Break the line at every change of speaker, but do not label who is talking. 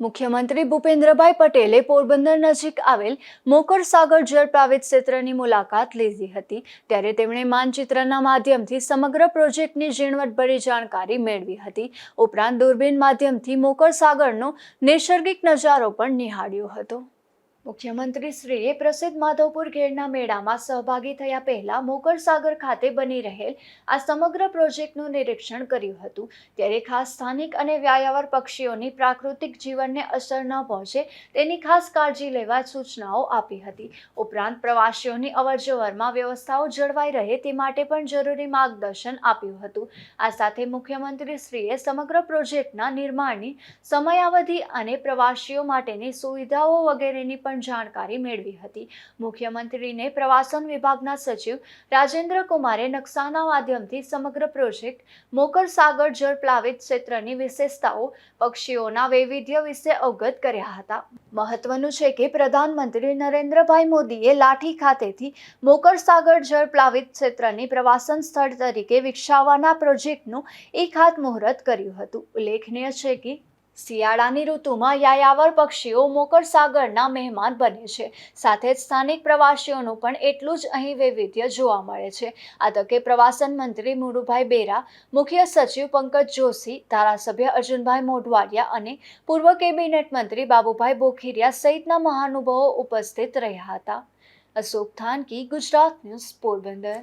મુખ્યમંત્રી ભૂપેન્દ્રભાઈ પટેલે પોરબંદર નજીક આવેલ મોકર સાગર જળ ક્ષેત્રની મુલાકાત લીધી હતી. ત્યારે તેમણે માનચિત્રના માધ્યમથી સમગ્ર પ્રોજેક્ટની ઝીણવટભરી જાણકારી મેળવી હતી. ઉપરાંત દૂરબીન માધ્યમથી મોકર સાગરનો નૈસર્ગિક નજારો પણ નિહાળ્યો હતો. મુખ્યમંત્રી શ્રીએ પ્રસિદ્ધ માધવપુર ઘેરના મેળામાં સહભાગી થયા પહેલા મોકરસાગર ખાતે બની રહેલ આ સમગ્ર પ્રોજેક્ટનું નિરીક્ષણ કર્યું હતું. ત્યારે ખાસ સ્થાનિક અને વ્યાયાવર પક્ષીઓની પ્રાકૃતિક જીવનને અસર ન પહોંચે તેની ખાસ કાળજી લેવા સૂચનાઓ આપી હતી. ઉપરાંત પ્રવાસીઓની અવરજવરમાં વ્યવસ્થાઓ જળવાઈ રહે તે માટે પણ જરૂરી માર્ગદર્શન આપ્યું હતું. આ સાથે મુખ્યમંત્રી શ્રીએ સમગ્ર પ્રોજેક્ટના નિર્માણની સમયાવધિ અને પ્રવાસીઓ માટેની સુવિધાઓ વગેરેની પણ જાણકારી મેળવી હતી. મુખ્યમંત્રીને પ્રવાસન વિભાગના સચિવ રાજેન્દ્ર કુમારે નકશાના માધ્યમથી સમગ્ર પ્રોજેક્ટ મોકર સાગર જળ પ્લાવિત ક્ષેત્રની વિશેષતાઓ, પક્ષીઓના વૈવિધ્ય વિશે અવગત કર્યા હતા. મહત્વનું છે કે પ્રધાનમંત્રી નરેન્દ્રભાઈ મોદીએ લાઠી ખાતેથી મોકર સાગર જળ પ્લાવિત ક્ષેત્રની પ્રવાસન સ્થળ તરીકે વિકસાવવાના પ્રોજેક્ટનું એક હાથ મુહૂર્ત કર્યું હતું. ઉલ્લેખનીય છે કે શિયાળાની ઋતુમાં યાયાવર પક્ષીઓ મોકર સાગરના મહેમાન બને છે. સાથે જ સ્થાનિક પ્રવાસીઓનું પણ એટલું જ અહીં વૈવિધ્ય જોવા મળે છે. આ તકે પ્રવાસન મંત્રી મુરુભાઈ બેરા, મુખ્ય સચિવ પંકજ જોશી, ધારાસભ્ય અર્જુનભાઈ મોઢવાડિયા અને પૂર્વ કેબિનેટ મંત્રી બાબુભાઈ બોખીરિયા સહિતના મહાનુભાવો ઉપસ્થિત રહ્યા હતા. અશોક થાનકી, ગુજરાત ન્યૂઝ પોરબંદર.